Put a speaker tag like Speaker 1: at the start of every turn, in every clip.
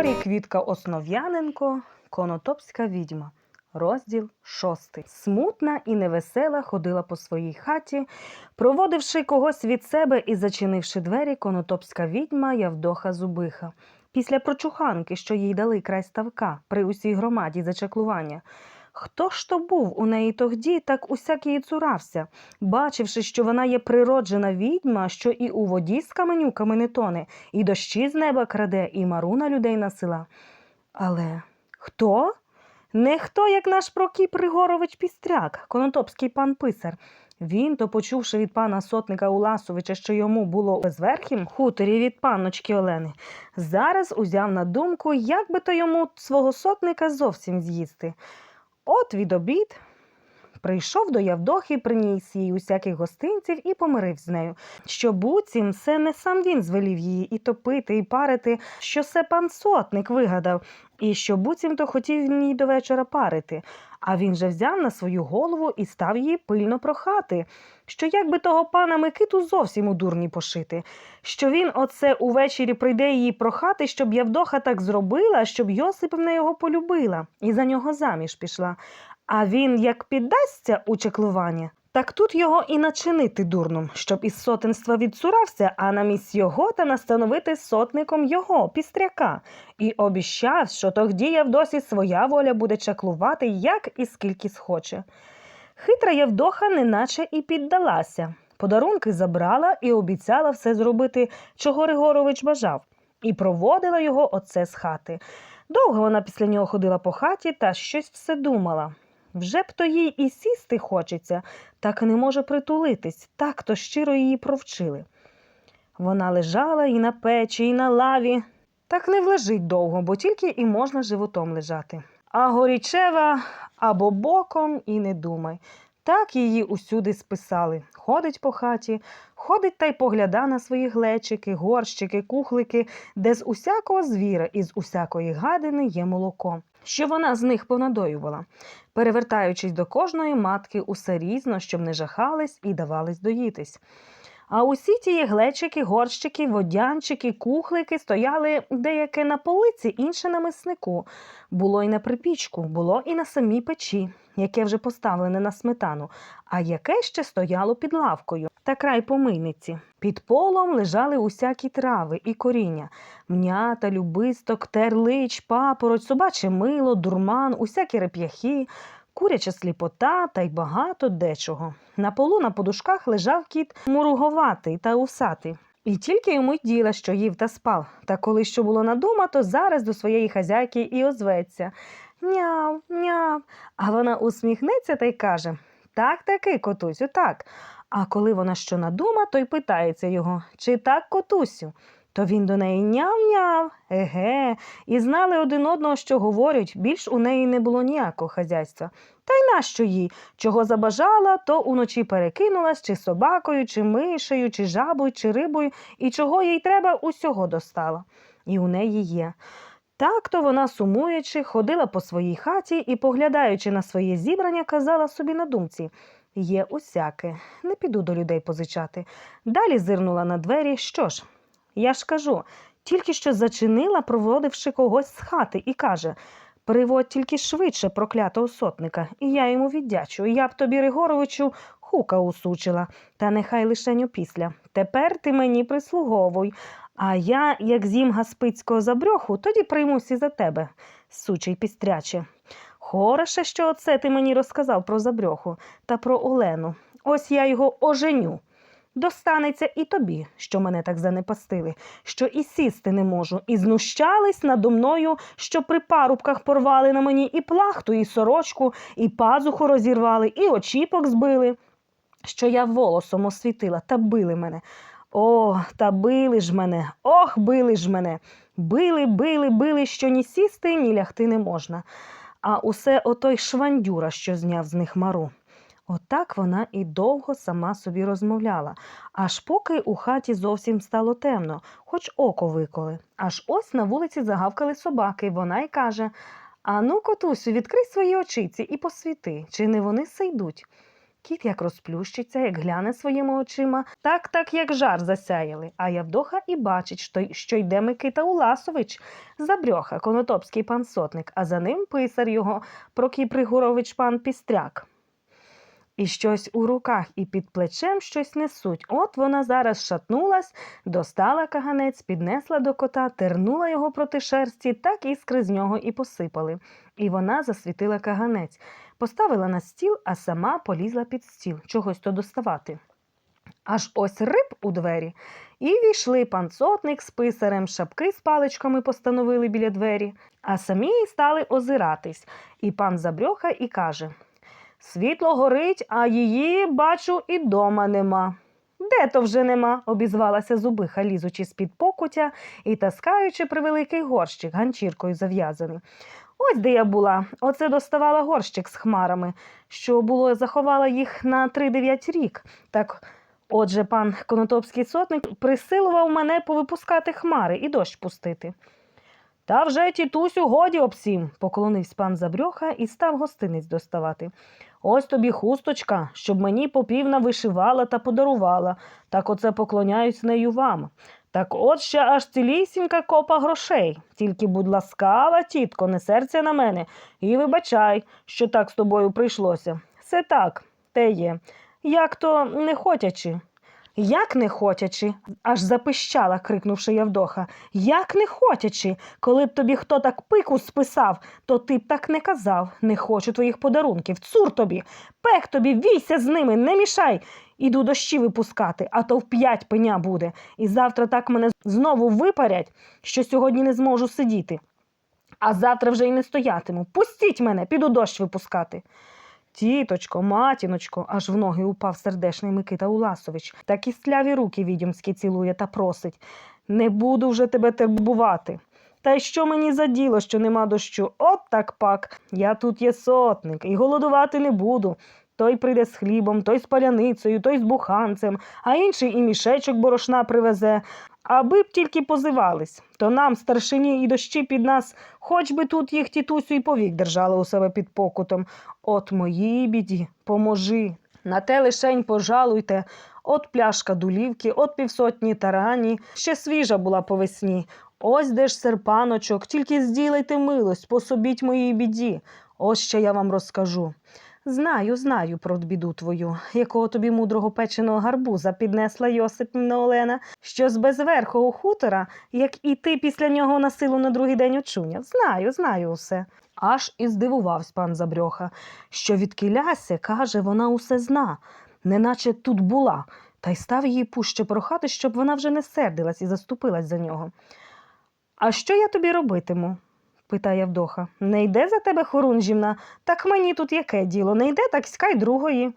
Speaker 1: Григорій Квітка Основ'яненко, Конотопська відьма. Розділ шостий. Смутна і невесела ходила по своїй хаті, проводивши когось від себе і зачинивши двері, конотопська відьма Явдоха Зубиха. Після прочуханки, що їй дали край ставка при усій громаді зачеклування. Хто ж то був у неї тогді, так усяк її цурався, бачивши, що вона є природжена відьма, що і у воді з каменюками не тоне, і дощі з неба краде, і мару на людей насила. Але хто? Не хто, як наш Прокіп Григорович Пістряк, конотопський пан писар. Він, то почувши від пана сотника Уласовича, що йому було безверхім хуторі від панночки Олени, зараз узяв на думку, як би то йому свого сотника зовсім з'їсти. От від обід прийшов до Явдохи, приніс їй усяких гостинців і помирив з нею. Що буцім все не сам він звелів її і топити, і парити, що це пан сотник вигадав, і що буцім то хотів він її до вечора парити. А він же взяв на свою голову і став її пильно прохати, що як би того пана Микиту зовсім у дурні пошити, що він оце увечері прийде її прохати, щоб Явдоха так зробила, щоб Йосипівна його полюбила і за нього заміж пішла. А він як піддасться у чеклування, так тут його і начинити дурном, щоб із сотенства відцурався, а намість його та настановити сотником його, пістряка, і обіщав, що тогді Явдосі своя воля буде чаклувати, як і скільки схоче. Хитра Явдоха неначе і піддалася. Подарунки забрала і обіцяла все зробити, чого Григорович бажав, і проводила його оце з хати. Довго вона після нього ходила по хаті та щось все думала. Вже б то їй і сісти хочеться, так не може притулитись, так то щиро її провчили. Вона лежала і на печі, і на лаві, так не влежить довго, бо тільки і можна животом лежати. А горічева або боком і не думай. Так її усюди списали. Ходить по хаті, ходить та й погляда на свої глечики, горщики, кухлики, де з усякого звіра і з усякої гадини є молоко, що вона з них понадоювала, перевертаючись до кожної матки усе різно, щоб не жахались і давались доїтись. А усі ті глечики, горщики, водянчики, кухлики стояли деяке на полиці, інше на миснику. Було і на припічку, було і на самій печі, яке вже поставлене на сметану, а яке ще стояло під лавкою та край помийниці. Під полом лежали усякі трави і коріння, м'ята, любисток, терлич, папороть, собаче мило, дурман, усякі реп'яхи, куряча сліпота та й багато дечого. На полу на подушках лежав кіт муруговатий та усатий. І тільки йому й діла, що їв та спав. Та коли що було надома, то зараз до своєї хазяйки і озветься. Няв, няв. А вона усміхнеться та й каже Так таки, котусю, так. А коли вона що надума, то й питається його, чи так, котусю? То він до неї няв-няв, еге, і знали один одного, що говорять, більш у неї не було ніякого хазяйства. Та й нащо їй? Чого забажала, то уночі перекинулась чи собакою, чи мишею, чи жабою, чи рибою, і чого їй треба, усього достала. І у неї є. Так то вона, сумуючи, ходила по своїй хаті і, поглядаючи на своє зібрання, казала собі на думці є усяке, не піду до людей позичати. Далі зирнула на двері. Що ж? Я ж кажу, тільки що зачинила, проводивши когось з хати, і каже Приводь тільки швидше проклятого сотника, і я йому віддячу. Я б тобі, Ригоровичу, хука усучила, та нехай лишень опісля. Тепер ти мені прислуговуй, а я, як з'їм гаспицького забрьоху, тоді приймусь і за тебе, сучий пістряче. Хороше, що оце ти мені розказав про забрьоху та про Олену. Ось я його оженю. Достанеться і тобі, що мене так занепастили, що і сісти не можу, і знущались надо мною, що при парубках порвали на мені і плахту, і сорочку, і пазуху розірвали, і очіпок збили, що я волосом освітила, та били мене. О, та били ж мене, ох, били ж мене. Били, били, били, що ні сісти, ні лягти не можна. А усе отой швандюра, що зняв з них мару. Отак вона і довго сама собі розмовляла, аж поки у хаті зовсім стало темно, хоч око виколи. Аж ось на вулиці загавкали собаки, вона й каже Ану, котусю, відкрий свої очиці і посвіти, чи не вони сейдуть. Кіт як розплющиться, як гляне своїми очима, так так як жар засяяли. А Явдоха і бачить, що, йде Микита Уласович, забрьоха, конотопський пан сотник, а за ним писар його, Прокіп Григорович пан Пістряк. І щось у руках і під плечем щось несуть. От вона зараз шатнулась, достала каганець, піднесла до кота, тернула його проти шерсті, так іскри з нього і посипали. І вона засвітила каганець, поставила на стіл, а сама полізла під стіл, чогось то доставати. Аж ось риб у двері. І війшли пан сотник з писарем, шапки з паличками постановили біля двері, а самі й стали озиратись. І пан забрьоха і каже: Світло горить, а її, бачу, і дома нема. Де то вже нема? обізвалася зубиха, лізучи з-під покутя і таскаючи превеликий горщик ганчіркою зав'язаний. Ось де я була. Оце доставала горщик з хмарами, що було заховала їх на три-дев'ять рік. Так, отже, пан конотопський сотник присилував мене повипускати хмари і дощ пустити. Та вже, тітусю, годі об сім, поклонився пан Забрьоха і став гостиниць доставати. Ось тобі хусточка, щоб мені попівна вишивала та подарувала. Так оце поклоняюсь нею вам. Так от ще аж цілісінька копа грошей. Тільки, будь ласкава, тітко, не серця на мене, і вибачай, що так з тобою прийшлося. Все так, те є. Як то не хотячи. Як не хотячи, аж запищала, крикнувши Явдоха. Як не хотячи, коли б тобі хто так пику списав, то ти б так не казав. Не хочу твоїх подарунків. Цур тобі, пек тобі, війся з ними, не мішай. Іду дощі випускати, а то в п'ять пеня буде. І завтра так мене знову випарять, що сьогодні не зможу сидіти. А завтра вже й не стоятиму. Пустіть мене, піду дощ випускати. Тіточко, матіночко, аж в ноги упав сердешний Микита Уласович, та кістляві руки відьомські цілує та просить. Не буду вже тебе тербувати. Та й що мені за діло, що нема дощу? От так пак. Я тут є сотник, і голодувати не буду. Той прийде з хлібом, той з паляницею, той з буханцем, а інший і мішечок борошна привезе. Аби б тільки позивались, то нам, старшині і дощі під нас, хоч би тут їх тітусю і повік держали у себе під покутом. От моїй біді, поможи. На те лишень пожалуйте. От пляшка дулівки, от півсотні тарані, ще свіжа була по весні. Ось де ж серпаночок, тільки зділайте милость, пособіть моїй біді. Ось що я вам розкажу. Знаю, знаю про біду твою, якого тобі мудрого печеного гарбуза піднесла Йосипівна Олена, що з безверхого хутора, як і ти після нього на силу на другий день очуняв. Знаю, знаю усе. Аж і здивувався пан Забрьоха, що від кіляся, каже, вона усе зна, неначе тут була, та й став її пуще прохати, щоб вона вже не сердилась і заступилась за нього. А що я тобі робитиму? Питає Вдоха. Не йде за тебе хорунжівна, так мені тут яке діло, не йде, так скай другої.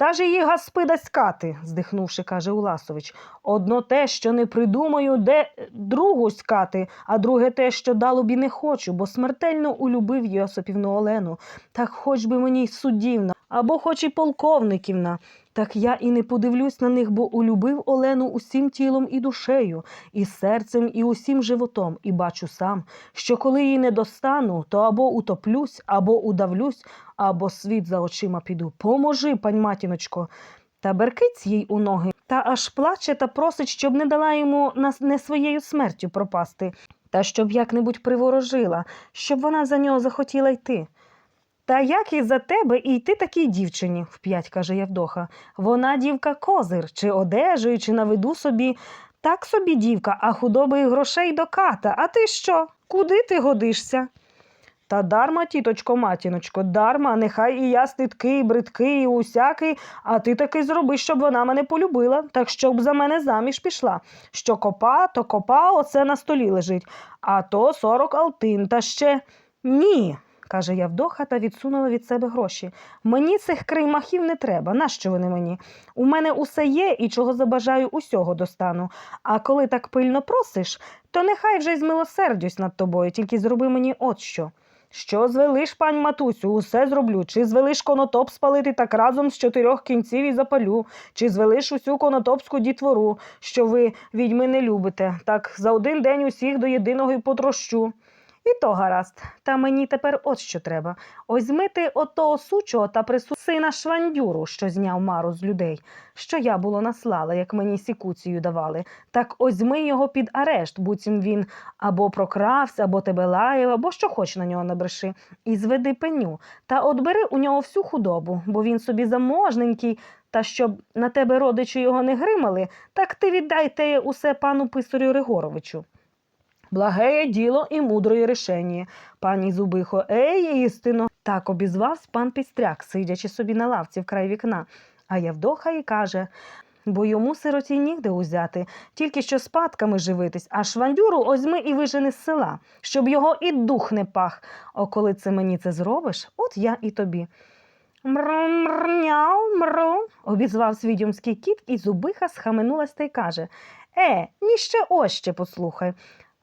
Speaker 1: Та ж її гаспида скати, здихнувши, каже Уласович. Одно те, що не придумаю, де другу скати, а друге те, що далобі не хочу, бо смертельно улюбив Йосипівну Олену. Так хоч би мені й суддівна, або хоч і полковниківна. Так я і не подивлюсь на них, бо улюбив Олену усім тілом і душею, і серцем, і усім животом, і бачу сам, що коли її не достану, то або утоплюсь, або удавлюсь, або світ за очима піду. Поможи, пань матіночко. Та беркиць їй у ноги, та аж плаче та просить, щоб не дала йому не своєю смертю пропасти, та щоб як-небудь приворожила, щоб вона за нього захотіла йти. Та як і за тебе і йти такій дівчині, вп'ять каже Явдоха. Вона дівка козир, чи одежею, чи на виду собі. Так собі дівка, а худоби і грошей до ката. А ти що? Куди ти годишся? Та дарма, тіточко, матіночко, дарма, нехай і я стидкий, і бридкий, і усякий, а ти таки зроби, щоб вона мене полюбила, так щоб за мене заміж пішла. Що копа, то копа, оце на столі лежить, а то сорок алтин, та ще ні каже Явдоха та відсунула від себе гроші. Мені цих креймахів не треба. Нащо вони мені? У мене усе є і чого забажаю, усього достану. А коли так пильно просиш, то нехай вже й змилосердюсь над тобою, тільки зроби мені от що. Що звелиш, пань матусю, усе зроблю. Чи звелиш конотоп спалити так разом з чотирьох кінців і запалю, чи звелиш усю конотопську дітвору, що ви відьми не любите, так за один день усіх до єдиного і потрощу. І то гаразд, та мені тепер от що треба. Ось змити отого сучого та прису сина швандюру, що зняв мару з людей, що я було наслала, як мені сікуцію давали. Так ось ми його під арешт, буцім він або прокрався, або тебе лаяв, або що хоч на нього набреши, і зведи пеню. Та от бери у нього всю худобу, бо він собі заможненький, та щоб на тебе родичі його не гримали, так ти віддай те усе пану писарю Ригоровичу. Благеє діло і мудроє рішення, пані Зубихо, ей, істино. Так обізвався пан Пістряк, сидячи собі на лавці вкрай вікна. А Явдоха й каже, бо йому сироті нігде узяти, тільки що спадками живитись, а швандюру озьми і вижени з села, щоб його і дух не пах. О, коли це мені це зробиш, от я і тобі. Мру-мрняу, мру, обізвав відьомський кіт, і зубиха схаменулась та й каже Е, ніще ось ще послухай.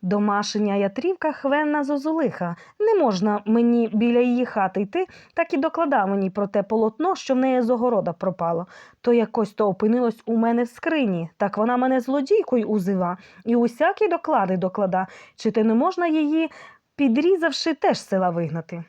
Speaker 1: Домашня ятрівка хвенна зозулиха. Не можна мені біля її хати йти, так і докладав мені про те полотно, що в неї з огорода пропало. То якось то опинилось у мене в скрині, так вона мене злодійкою узива, і усякі доклади доклада, чи те не можна її, підрізавши, теж села вигнати.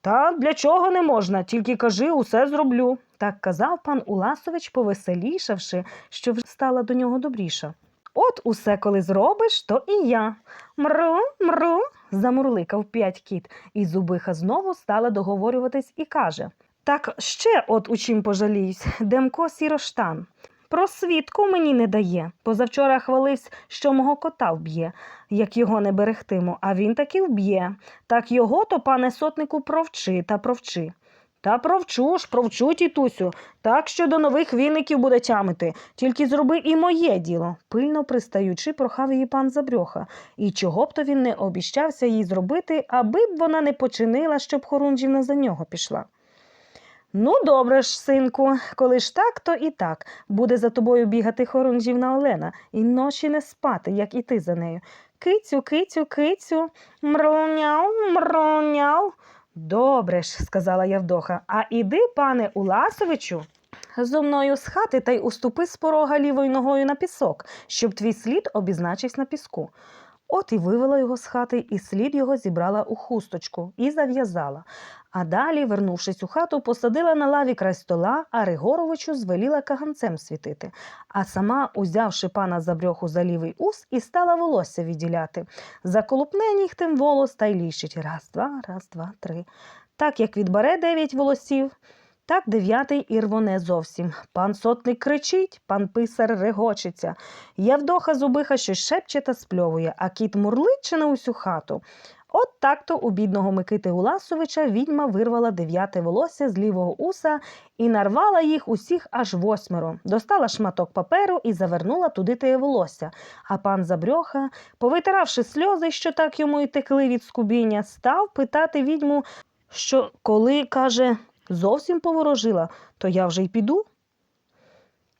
Speaker 1: Та для чого не можна, тільки кажи, усе зроблю. Так казав пан Уласович, повеселішавши, що вже стала до нього добріша. От усе, коли зробиш, то і я. Мру, мру, замурликав п'ять кіт, і зубиха знову стала договорюватись і каже Так ще от у чим пожаліюсь, Демко сіроштан. Про свідку мені не дає. Позавчора хвалився, що мого кота вб'є, як його не берегтиму, а він таки вб'є. Так його то, пане сотнику, провчи та провчи. Та провчу ж, провчу, тітусю, так що до нових віників буде тямити. Тільки зроби і моє діло, пильно пристаючи, прохав її пан Забрьоха. І чого б то він не обіщався їй зробити, аби б вона не починила, щоб Хорунжівна за нього пішла. Ну, добре ж, синку, коли ж так, то і так. Буде за тобою бігати Хорунжівна Олена, і ночі не спати, як і ти за нею. Кицю, кицю, кицю, мроняв, мроняв. Добре ж, сказала Явдоха, а іди, пане Уласовичу, зо мною з хати та й уступи з порога лівою ногою на пісок, щоб твій слід обізначився на піску. От і вивела його з хати, і слід його зібрала у хусточку і зав'язала. А далі, вернувшись у хату, посадила на лаві край стола, а Ригоровичу звеліла каганцем світити. А сама, узявши пана за брьоху за лівий ус, і стала волосся відділяти. Заколупне нігтем волос та й ліщить. Раз, два, раз, два, три. Так як відбере дев'ять волосів, так дев'ятий і рвоне зовсім. Пан сотник кричить, пан писар регочеться. Явдоха зубиха щось шепче та спльовує, а кіт мурличе на усю хату. От так-то у бідного Микити Уласовича відьма вирвала дев'яте волосся з лівого уса і нарвала їх усіх аж восьмеро. Достала шматок паперу і завернула туди теє волосся. А пан Забрьоха, повитиравши сльози, що так йому й текли від скубіння, став питати відьму, що коли, каже, зовсім поворожила, то я вже й піду.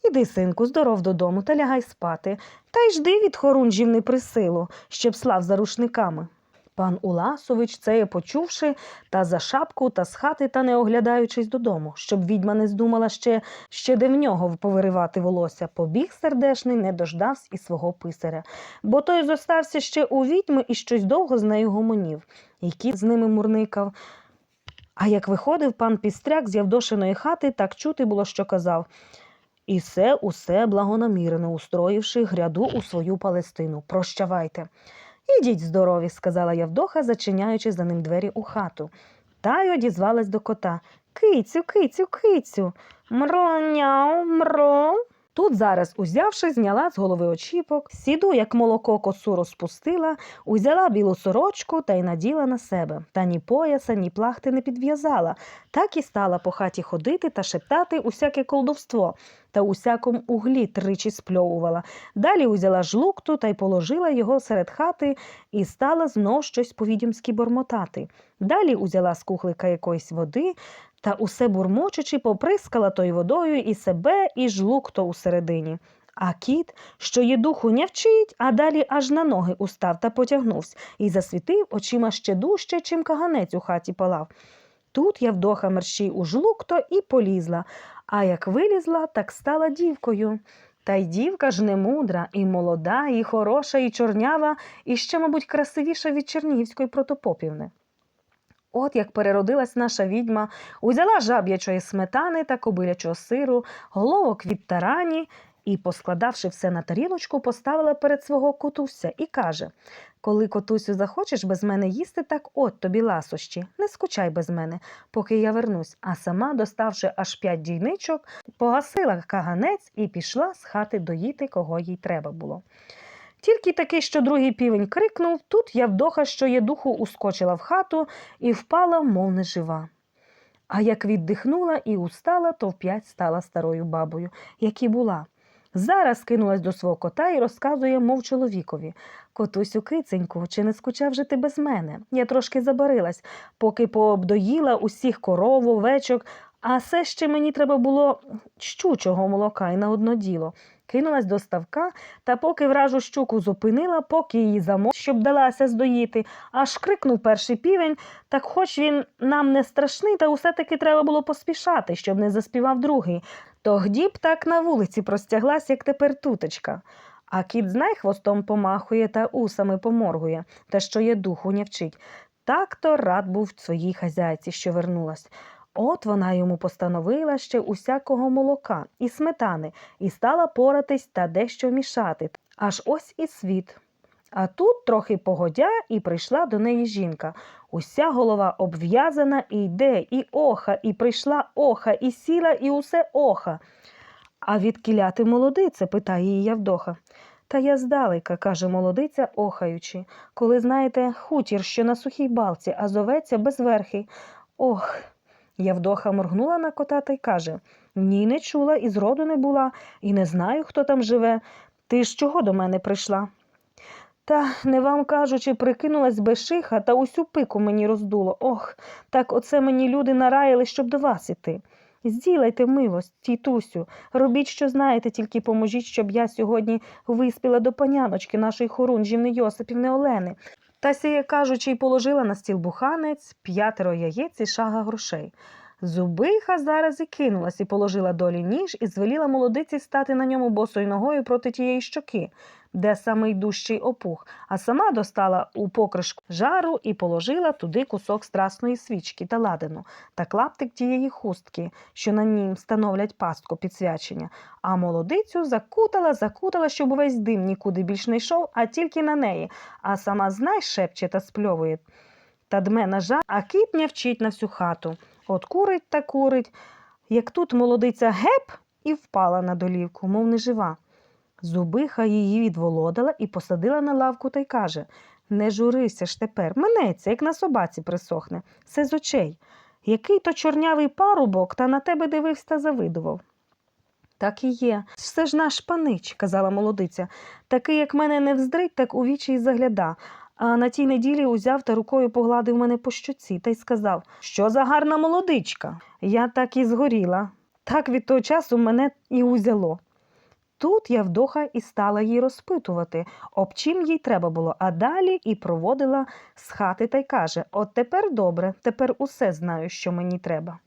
Speaker 1: Іди, синку, здоров додому та лягай спати, та й жди від хорунжів присилу, щоб слав за рушниками. Пан Уласович, це почувши, та за шапку та з хати та не оглядаючись додому, щоб відьма не здумала ще, ще де в нього повиривати волосся, побіг сердешний, не дождався і свого писаря, бо той зостався ще у відьми і щось довго з нею гомонів, і кіт з ними мурникав. А як виходив пан Пістряк з Явдошиної хати, так чути було, що казав. І все усе благонамірено, устроївши гряду у свою Палестину. Прощавайте. Ідіть здорові, сказала Явдоха, зачиняючи за ним двері у хату. Та й одізвалась до кота. Кицю, кицю, кицю. Мроняу, мро. Тут зараз, узявши, зняла з голови очіпок, сіду, як молоко косу розпустила, узяла білу сорочку та й наділа на себе, та ні пояса, ні плахти не підв'язала, так і стала по хаті ходити та шептати усяке колдовство, та усякому углі тричі спльовувала. Далі узяла жлукту та й положила його серед хати і стала знов щось по-відьомськи бормотати. Далі узяла з кухлика якоїсь води, та усе бурмочучи, поприскала тою водою і себе, і жлукто усередині. А кіт, що є духу не вчить, а далі аж на ноги устав та потягнувся і засвітив очима ще дужче, чим каганець у хаті палав. Тут Явдоха мерщій у жлукто і полізла, а як вилізла, так стала дівкою. Та й дівка ж не мудра, і молода, і хороша, і чорнява, і ще, мабуть, красивіша від Чернігівської протопопівни. От як переродилась наша відьма, узяла жаб'ячої сметани та кобилячого сиру, головок від тарані і, поскладавши все на тарілочку, поставила перед свого котуся і каже: Коли котусю захочеш без мене їсти, так от тобі ласощі, не скучай без мене, поки я вернусь. А сама, доставши аж п'ять дійничок, погасила каганець і пішла з хати доїти, кого їй треба було. Тільки таки, що другий півень крикнув, тут Явдоха, що є духу, ускочила в хату і впала, мов нежива. А як віддихнула і устала, то вп'ять стала старою бабою, як і була. Зараз кинулась до свого кота і розказує, мов чоловікові. Котусю киценьку, чи не скучав же ти без мене? Я трошки забарилась, поки пообдоїла усіх коров, овечок, а все ще мені треба було щучого молока і на одно діло. Кинулась до ставка, та поки вражу щуку зупинила, поки її замо, щоб далася здоїти, аж крикнув перший півень, так хоч він нам не страшний, та усе таки треба було поспішати, щоб не заспівав другий. Тогді б так на вулиці простяглась, як тепер тутечка. А кіт знай хвостом помахує та усами поморгує, та що є духу не вчить. Так то рад був своїй хазяйці, що вернулась. От вона йому постановила ще усякого молока і сметани, і стала поратись та дещо мішати. Аж ось і світ. А тут трохи погодя, і прийшла до неї жінка. Уся голова обв'язана, і йде, і оха, і прийшла оха, і сіла, і усе оха. А від кіля ти молодице? питає її Явдоха. Та я здалека, каже молодиця, охаючи, коли знаєте, хутір, що на сухій балці, а зоветься безверхий. Ох. Явдоха моргнула на кота та й каже Ні, не чула, і зроду не була, і не знаю, хто там живе. Ти ж чого до мене прийшла? Та, не вам кажучи, прикинулась бешиха та усю пику мені роздуло. Ох, так оце мені люди нараїли, щоб до вас іти. Зділайте милость, тітусю, робіть, що знаєте, тільки поможіть, щоб я сьогодні виспіла до паняночки нашої хорунжівни Йосипівни Олени. Та сіє кажучи, й положила на стіл буханець, п'ятеро яєць і шага грошей. Зубиха зараз і кинулась і положила долі ніж і звеліла молодиці стати на ньому босою ногою проти тієї щоки, де самий дужчий опух, а сама достала у покришку жару і положила туди кусок страсної свічки та ладину та клаптик тієї хустки, що на нім становлять пастку підсвячення, а молодицю закутала, закутала, щоб увесь дим нікуди більш не йшов, а тільки на неї, а сама знай шепче та спльовує. Та дме на жар, а кіт вчить на всю хату. От курить та курить. Як тут молодиця геп і впала на долівку, мов не жива. Зубиха її відволодала і посадила на лавку та й каже Не журися ж тепер, минеться, як на собаці присохне, все з очей. Який то чорнявий парубок та на тебе дивився та завидував. Так і є. Все ж наш панич, казала молодиця. Такий, як мене не вздрить, так у вічі й загляда. А на тій неділі узяв та рукою погладив мене по щоці та й сказав, що за гарна молодичка. Я так і згоріла. Так від того часу мене і узяло. Тут Явдоха і стала їй розпитувати, об чим їй треба було, а далі і проводила з хати та й каже: От тепер добре, тепер усе знаю, що мені треба.